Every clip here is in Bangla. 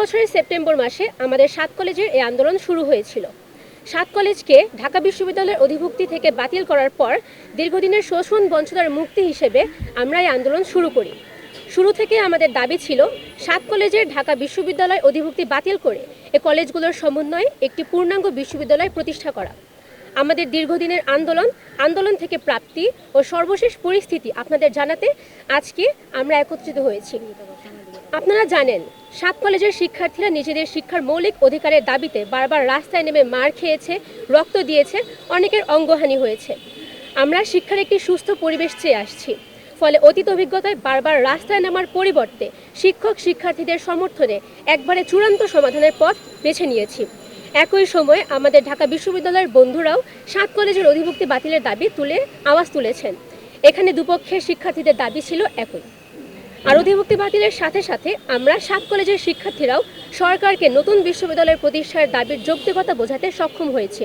বছরের সেপ্টেম্বর মাসে আমাদের সাত কলেজের এই আন্দোলন শুরু হয়েছিল। সাত কলেজকে ঢাকা বিশ্ববিদ্যালয়ের অধিভুক্তি থেকে বাতিল করার পর দীর্ঘদিনের শোষণ, বঞ্চনার মুক্তি হিসেবে আমরা এই আন্দোলন শুরু করি। শুরু থেকে আমাদের দাবি ছিল, সাত কলেজের ঢাকা বিশ্ববিদ্যালয় অধিভুক্তি বাতিল করে এ কলেজগুলোর সমন্বয়ে একটি পূর্ণাঙ্গ বিশ্ববিদ্যালয় প্রতিষ্ঠা করা। আমাদের দীর্ঘদিনের আন্দোলন আন্দোলন থেকে প্রাপ্তি ও সর্বশেষ পরিস্থিতি আপনাদের জানাতে আজকে আমরা একত্রিত হয়েছি। আপনারা জানেন, সাত কলেজের শিক্ষার্থীরা নিজেদের শিক্ষার মৌলিক অধিকারের দাবিতে বারবার রাস্তায় নেমে মার খেয়েছে, রক্ত দিয়েছে, অনেকের অঙ্গহানি হয়েছে। আমরা শিক্ষার একটি সুস্থ পরিবেশ চেয়ে আসছি। ফলে অতীত অভিজ্ঞতায় বারবার রাস্তায় নামার পরিবর্তে শিক্ষক শিক্ষার্থীদের সমর্থনে একবারে চূড়ান্ত সমাধানের পথ বেছে নিয়েছি। একই সময়ে আমাদের ঢাকা বিশ্ববিদ্যালয়ের বন্ধুরাও সাত কলেজের অধিভুক্তি বাতিলের দাবি তুলে, আওয়াজ তুলেছেন। এখানে দুপক্ষের শিক্ষার্থীদের দাবি ছিল একই। আর অধিভুক্তি বাতিলের সাথে সাথে আমরা সাত কলেজের শিক্ষার্থীরাও সরকারকে নতুন বিশ্ববিদ্যালয়ের প্রতিষ্ঠার দাবির যৌক্তিকতা বোঝাতে সক্ষম হয়েছে।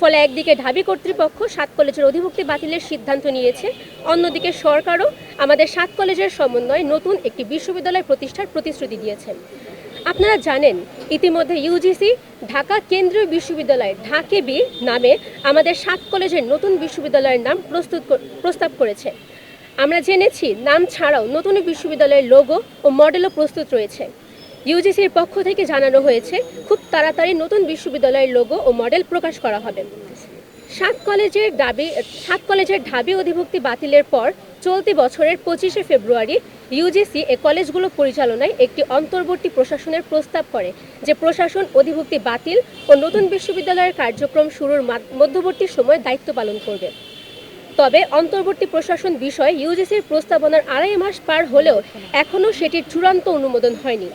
ফলে একদিকে ঢাবি কর্তৃপক্ষ সাত কলেজের অধিভুক্তি বাতিলের সিদ্ধান্ত নিয়েছে, অন্যদিকে সরকারও আমাদের সাত কলেজের সমন্বয়ে নতুন একটি বিশ্ববিদ্যালয় প্রতিষ্ঠার প্রতিশ্রুতি দিয়েছেন আপনারা জানেন, ইতিমধ্যে ইউজিসি ঢাকা কেন্দ্রীয় বিশ্ববিদ্যালয় ঢাকেবি নামে আমাদের সাত কলেজের নতুন বিশ্ববিদ্যালয়ের নাম প্রস্তুত প্রস্তাব করেছে। আমরা জেনেছি, নাম ছাড়াও নতুন বিশ্ববিদ্যালয়ের লোগো ও মডেলও প্রস্তুত রয়েছে। ইউজিসির পক্ষ থেকে জানানো হয়েছে, খুব তাড়াতাড়ি নতুন বিশ্ববিদ্যালয়ের লোগো ও মডেল প্রকাশ করা হবে। সাত কলেজের দাবি, সাত কলেজের ঢাবি অধিভুক্তি বাতিলের পর চলতি বছরের পঁচিশে ফেব্রুয়ারি ইউজিসি এ কলেজগুলো পরিচালনায় একটি অন্তর্বর্তী প্রশাসনের প্রস্তাব করে, যে প্রশাসন অধিভুক্তি বাতিল ও নতুন বিশ্ববিদ্যালয়ের কার্যক্রম শুরুর মধ্যবর্তী সময় দায়িত্ব পালন করবে। তবে অন্তর্বর্তী প্রশাসন বিষয়ে ইউজিসির প্রস্তাবনার আড়াই মাস পার হলেও এখনও সেটির চূড়ান্ত অনুমোদন হয়নি।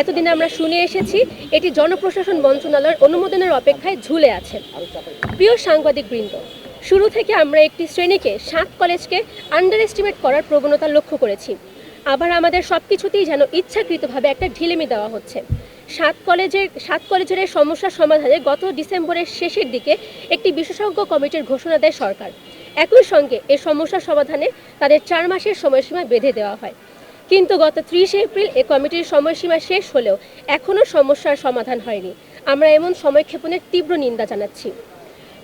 এতদিন আমরা শুনে এসেছি, এটি জনপ্রশাসন মন্ত্রণালয়ের অনুমোদনের অপেক্ষায় ঝুলে আছে। প্রিয় সাংবাদিক বৃন্দ, শুরু থেকে আমরা একটি শ্রেণীকে, সাত কলেজকে আন্ডার এস্টিমেট করার প্রবণতা লক্ষ্য করেছি। আবার আমাদের সব কিছুতেই যেন ইচ্ছাকৃতভাবে একটা ঢিলেমি দেওয়া হচ্ছে। সাত কলেজের সাত কলেজের সমস্যা সমাধানে গত ডিসেম্বরের শেষের দিকে একটি বিশেষজ্ঞ কমিটির ঘোষণা দেয় সরকার। একই সঙ্গে এ সমস্যা সমাধানে তাদের চার মাসের সময়সীমা বেঁধে দেওয়া হয়। কিন্তু গত ত্রিশে এপ্রিল এ কমিটির সময়সীমা শেষ হলেও এখনও সমস্যার সমাধান হয়নি। আমরা এমন সময়ক্ষেপণের তীব্র নিন্দা জানাচ্ছি।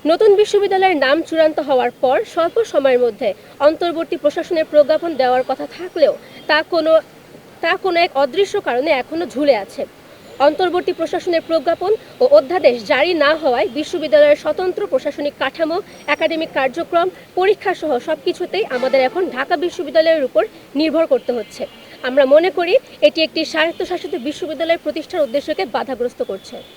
নতুন বিশ্ববিদ্যালয়ের নাম চূড়ান্ত হওয়ার পর স্বল্প সময়ের মধ্যে অন্তর্বর্তী প্রশাসনের প্রজ্ঞাপন দেওয়ার কথা থাকলেও তা কোনো তা কোনো এক অদৃশ্য কারণে এখনও ঝুলে আছে। অন্তর্বর্তী প্রশাসনের প্রজ্ঞাপন ও অধ্যাদেশ জারি না হওয়ায় বিশ্ববিদ্যালয়ের স্বতন্ত্র প্রশাসনিক কাঠামো, একাডেমিক কার্যক্রম, পরীক্ষা সহ সব কিছুতেই আমাদের এখন ঢাকা বিশ্ববিদ্যালয়ের উপর নির্ভর করতে হচ্ছে। আমরা মনে করি এটি একটি স্বায়ত্তশাসিত বিশ্ববিদ্যালয় প্রতিষ্ঠার উদ্দেশ্যকে বাধাগ্রস্ত করছে।